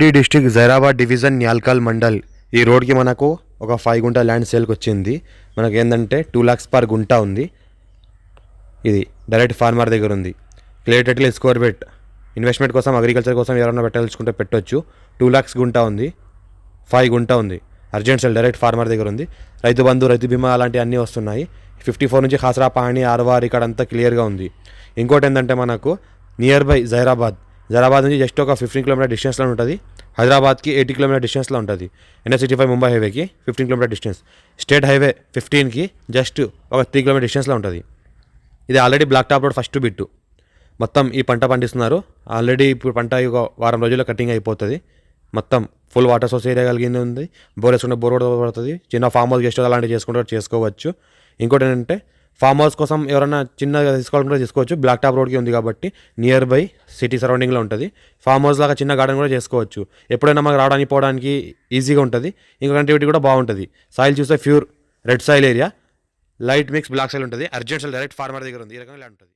D district Zaheerabad division Nyalkal mandal. ఈ రోడ్కి మనకు ఒక ఫైవ్ గుంట ల్యాండ్ సేల్కి వచ్చింది. మనకి ఏంటంటే టూ ల్యాక్స్ పర్ గుంట ఉంది. ఇది డైరెక్ట్ ఫార్మర్ దగ్గర ఉంది. Clear title score bet investment కోసం అగ్రికల్చర్ కోసం ఎవరైనా పెట్టాల్చుకుంటే పెట్టొచ్చు. టూ ల్యాక్స్ గుంట ఉంది. ఫైవ్ గుంట ఉంది. అర్జెంట్ సెల్ డైరెక్ట్ ఫార్మర్ దగ్గర ఉంది. రైతు బంధు రైతు బీమా అలాంటివి అన్నీ వస్తున్నాయి. ఫిఫ్టీ ఫోర్ నుంచి ఖాసరా పాణి ఆర్వార్ ఇక్కడ అంతా క్లియర్గా ఉంది. ఇంకోటి ఏంటంటే మనకు నియర్ బై జైరాబాద్. జైరాబాద్ నుంచి జస్ట్ ఒక ఫిఫ్టీన్ కిలోమీటర్ డిస్టెన్స్లో ఉంటుంది. హైదరాబాద్కి ఎయిటీ కిలోమీటర్ డిస్టెన్స్లో ఉంటుంది. ఎన్ఎస్ సిటీ ఫైవ్ ముంబై హైవేకి fifteen kilometre distance. State highway ఫిఫ్టీన్కి just ఒక త్రీ కిలోమీటర్ డిస్టెన్స్లో ఉంటుంది. ఇది already black top road first bit. మొత్తం ఈ పంట పండిస్తున్నారు. ఆల్రెడీ ఇప్పుడు పంట ఒక వారం రోజుల్లో కటింగ్ అయిపోతుంది. మొత్తం ఫుల్ వాటర్ సోర్స్ ఏరియా కలిగింది ఉంది. బోర్ వేసుకుంటే బోర్ కూడా పడుతుంది చిన్న ఫామ్ హౌస్ గెస్ట్ అలాంటివి చేసుకుంటే చేసుకోవచ్చు. ఇంకోటి ఏంటంటే ఫామ్ హౌస్ కోసం ఎవరైనా చిన్నగా తీసుకోవాలనుకుంటే తీసుకోవచ్చు. బ్లాక్ టాప్ రోడ్కి ఉంది కాబట్టి నియర్ బై సిటీ సరౌండింగ్లో ఉంటుంది. ఫామ్ హౌస్ లాగా చిన్న గార్డెన్ కూడా చేసుకోవచ్చు. ఎప్పుడైనా మనకు రావడానికి పోవడానికి ఈజీగా ఉంటుంది. ఇంకా కనెక్టివిటీ కూడా బాగుంటుంది. సాయిల్ చూస్తే pure red soil area light mix black soil ఉంటుంది. అర్జెంట్ డైరెక్ట్ ఫార్మర్ దగ్గర ఉంది. ఈ రకంగా ఉంటుంది.